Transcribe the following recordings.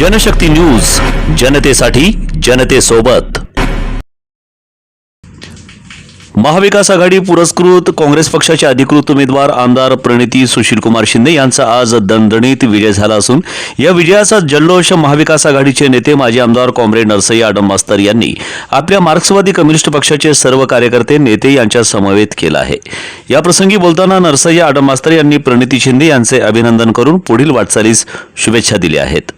Janshakti news जनतेसाठी जनतेसोबत. महाविकास आघाडी पुरस्कृत काँग्रेस पक्षाचे अधिकृत उमेदवार आमदार प्रणिती सुशीलकुमार शिंदे यांचा आज दणदणीत विजय झाला असून या विजयाचा जल्लोष महाविकास आघाडीचे नेते माजी आमदार कॉम्रेड नरसय्या आडम मास्तर यांनी आपल्या मार्क्सवादी कम्युनिस्ट पक्षाचे सर्व कार्यकर्ते नेते यांच्या समवेत केला आहे. याप्रसंगी बोलताना नरसय्या आडम मास्तर यांनी प्रणिती शिंदे यांचे अभिनंदन करून पुढील वाटचालीस शुभेच्छा दिल्या आहेत.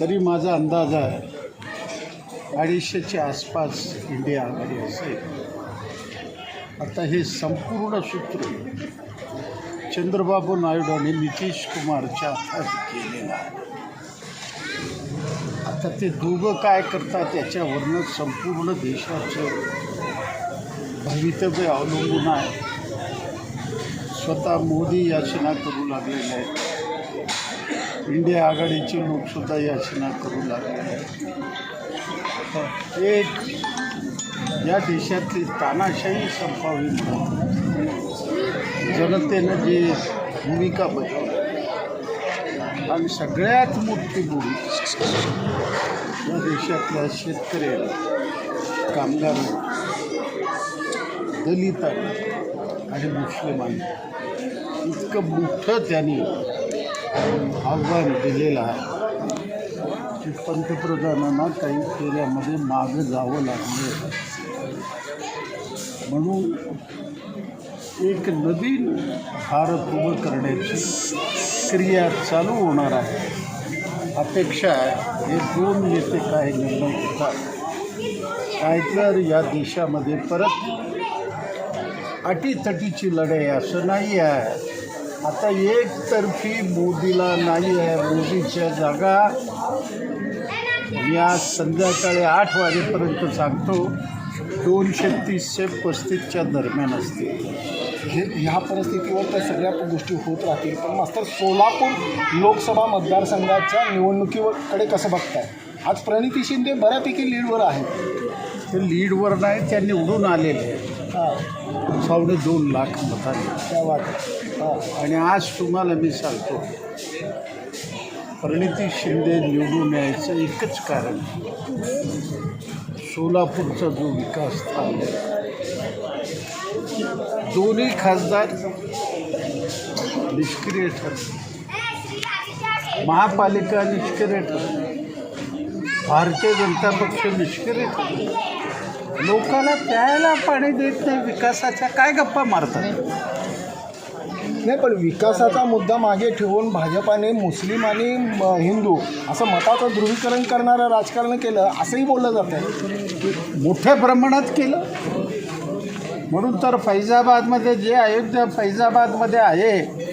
तरी माझा अंदाज आहे अडीचशेच्या आसपास इंडिया आघाडी असेल. आता हे संपूर्ण सूत्र चंद्रबाबू नायडू आणि नितीश कुमारच्या हातात केलेलं आहे. आता ते दोघं काय करतात याच्यावरनं संपूर्ण देशाचं भवितव्य अवलंबून आहे. स्वतः मोदी याचना करू लागलेले आहेत. इंडिया आघाडीचे लोकसुद्धा याचना करू लागले. एक या देशातली तानाशाही संपावी जनतेनं जी भूमिका बजावली आणि सगळ्यात मोठी भूमिका या देशातल्या शेतकऱ्याला कामगारांना दलितांना आणि मुस्लिमांना इतकं मोठं त्यांनी आव्हान दिलेलं आहे. की पंतप्रधानांना काही फेऱ्यामध्ये मागं जावं लागलं. म्हणून एक नवीन भारत उभं करण्याची क्रिया चालू होणार आहे. अपेक्षा आहे. हे दोन नेते काय निर्णय घेतात काय तर या देशामध्ये परत अटीतटीची लढाई असं नाही आहे. आता एकतर्फी मोदीला नाही आहे मोदीच्या जागा. मी आज संध्याकाळी आठ वाजेपर्यंत सांगतो दोनशे तीस ते पस्तीसच्या दरम्यान असतील. हे ह्या परिस्थितीवर त्या सगळ्या गोष्टी होत राहतील. पण मास्तर सोलापूर लोकसभा मतदारसंघाच्या निवडणुकीकडे कसं बघताय? आज प्रणिती शिंदे बऱ्यापैकी लीडवर आहेत. ते लीडवर नाही त्या निवडून आलेले हां. सावडे दोन लाख मतांनी. वाट आणि आज तुम्हाला मी सांगतो प्रणिती शिंदे निवडून यायचं एकच कारण सोलापूरचा जो विकास थांबला दोन्ही खासदार निष्क्रिय ठरले. महापालिका निष्क्रिय ठरली. भारतीय जनता पक्ष निष्क्रिय ठरले. लोकांना प्यायला पाणी देत नाही विकासाच्या काय गप्पा मारतात? नाही पण विकासाचा मुद्दा मागे ठेवून भाजपाने मुस्लिम आणि म- हिंदू असं मताचं ध्रुवीकरण करणारं राजकारण केलं असंही बोललं जातं मोठ्या प्रमाणात केलं. म्हणून तर फैजाबादमध्ये जे अयोध्या फैजाबादमध्ये आहे